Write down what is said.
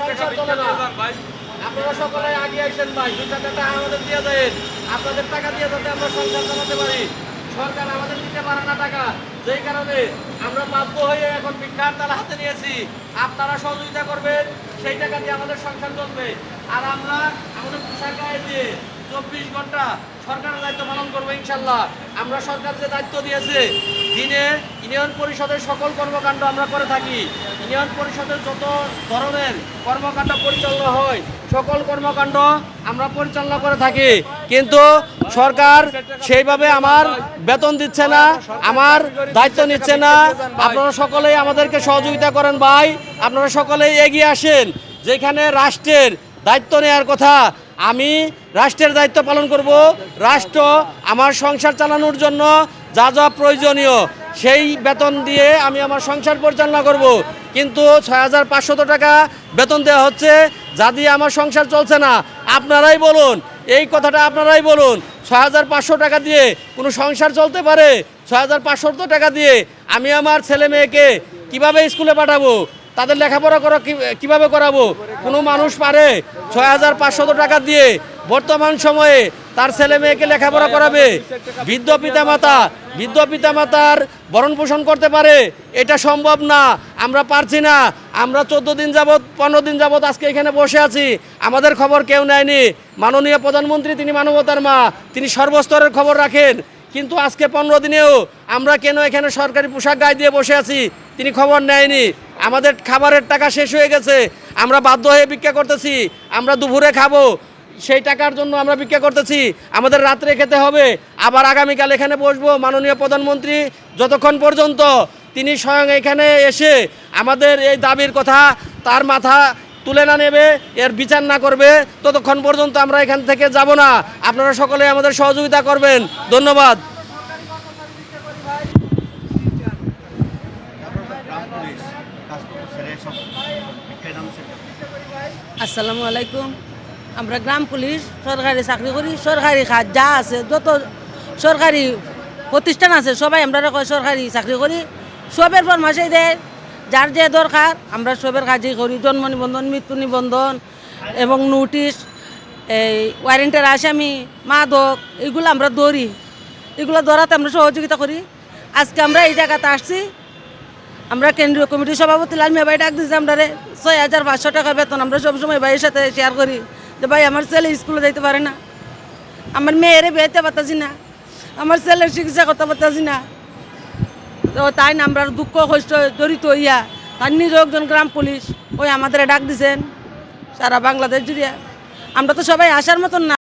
সংসার চলে না আপনারা সকলে আগে আইসেন ভাই। দু চার টাকা আমাদের দিয়ে দেন। আপনাদের টাকা দিয়ে যাতে আমরা সংসার চালাতে পারি। সরকার আমাদের দিতে পারে না টাকা। যেই কারণে আমরা বাধ্য হয়ে এখন ভিক্ষার তারা হাতে নিয়েছি। আপনারা সহযোগিতা করবেন সেই টাকা দিয়ে আমাদের সংসার চলবে। আর আমরা আমাদের পোশাক গায়ে দিয়ে চব্বিশ ঘণ্টা সরকারের দায়িত্ব পালন করব ইনশাল্লাহ। আমরা সরকার যে দায়িত্ব দিয়েছে, দিনে ইউনিয়ন পরিষদের সকল কর্মকাণ্ড আমরা করে থাকি। ইউনিয়ন পরিষদের যত ধরনের কর্মকাণ্ড পরিচালনা হয়, সকল কর্মকাণ্ড আমরা পরিচালনা করে থাকি। কিন্তু সরকার সেইভাবে আমার বেতন দিচ্ছে না, আমার দায়িত্ব নিচ্ছে না। আপনারা সকলেই আমাদেরকে সহযোগিতা করেন ভাই। আপনারা সকলেই এগিয়ে আসেন। যেখানে রাষ্ট্রের দায়িত্ব নেওয়ার কথা আমি রাষ্ট্রের দায়িত্ব পালন করব। রাষ্ট্র আমার সংসার চালানোর জন্য যা যা প্রয়োজনীয় সেই বেতন দিয়ে আমি আমার সংসার পরিচালনা করব। কিন্তু ছয় হাজার পাঁচশত টাকা বেতন দেওয়া হচ্ছে, যা দিয়ে আমার সংসার চলছে না। আপনারাই বলুন, এই কথাটা আপনারাই বলুন ছয় হাজার পাঁচশো টাকা দিয়ে কোনো সংসার চলতে পারে? ছয় হাজার পাঁচশো টাকা দিয়ে আমি আমার ছেলে মেয়েকে কীভাবে স্কুলে পাঠাবো? তাদের লেখাপড়া করা কীভাবে করাবো? কোনো মানুষ পারে ছয় হাজার পাঁচশত টাকা দিয়ে বর্তমান সময়ে তার ছেলে মেয়েকে লেখাপড়া করাবে। বৃদ্ধ পিতামাতা, বৃদ্ধ পিতামাতার ভরণ পোষণ করতে পারে। এটা সম্ভব না। আমরা পারছি না। আমরা চোদ্দ দিন যাবৎ, পনেরো দিন যাবৎ আজকে এখানে বসে আছি। আমাদের খবর কেউ নেয়নি। মাননীয় প্রধানমন্ত্রী, তিনি মানবতার মা, তিনি সর্বস্তরের খবর রাখেন। কিন্তু আজকে পনেরো দিনেও আমরা কেন এখানে সরকারি পোশাক গায়ে দিয়ে বসে আছি? তিনি খবর নেয়নি। আমাদের খাবারের টাকা শেষ হয়ে গেছে। আমরা বাধ্য হয়ে ভিক্ষা করতেছি। আমরা দুপুরে খাব। সেই টাকার জন্য আমরা ভিক্ষা করতেছি। আমাদের রাত্রে খেতে হবে। আবার আগামীকাল এখানে বসবো। মাননীয় প্রধানমন্ত্রী, যতক্ষণ পর্যন্ত তিনি স্বয়ং এখানে এসে আমাদের এই দাবির কথা তার মাথা তুলে না নেবে, এর বিচার না করবে, ততক্ষণ পর্যন্ত আমরা এখান থেকে যাব না। আপনারা সকলে আমাদের সহযোগিতা করবেন। ধন্যবাদ। আসসালামু আলাইকুম। আমরা গ্রাম পুলিশ, সরকারি চাকরি করি, সরকারি কাজ যা আছে, যত সরকারি প্রতিষ্ঠান আছে, সবাই আমরা কয় সরকারি চাকরি করি। সবের ফরমাসেই দেয়, যার যে দরকার, আমরা সবের কাজই করি। জন্ম নিবন্ধন, মৃত্যু নিবন্ধন এবং নোটিশ, এই ওয়ারেন্টের আসামি, মাদক, এগুলো আমরা দৌড়ি এগুলো ধরাতে আমরা সহযোগিতা করি। আজকে আমরা এই জায়গাতে আসছি। আমরা কেন্দ্রীয় কমিটির সভাপতি লালমিয়া ভাই ডাক দিয়েছি আমরা ছয় হাজার পাঁচশো টাকা বেতন, আমরা সবসময় ভাইয়ের সাথে শেয়ার করি যে ভাই, আমার ছেলে স্কুলে যাইতে পারে না। আমার মেয়েরে বেরোতে পারতাছি না, আমার ছেলের চিকিৎসা করতে পারতাছি না। তো তাই না, আমরা দুঃখ, কষ্ট, জড়িত হইয়া তার নিজ একজন গ্রাম পুলিশ ওই আমাদের ডাক দিছেন, সারা বাংলাদেশ জুড়িয়া। আমরা তো সবাই আসার মতন না।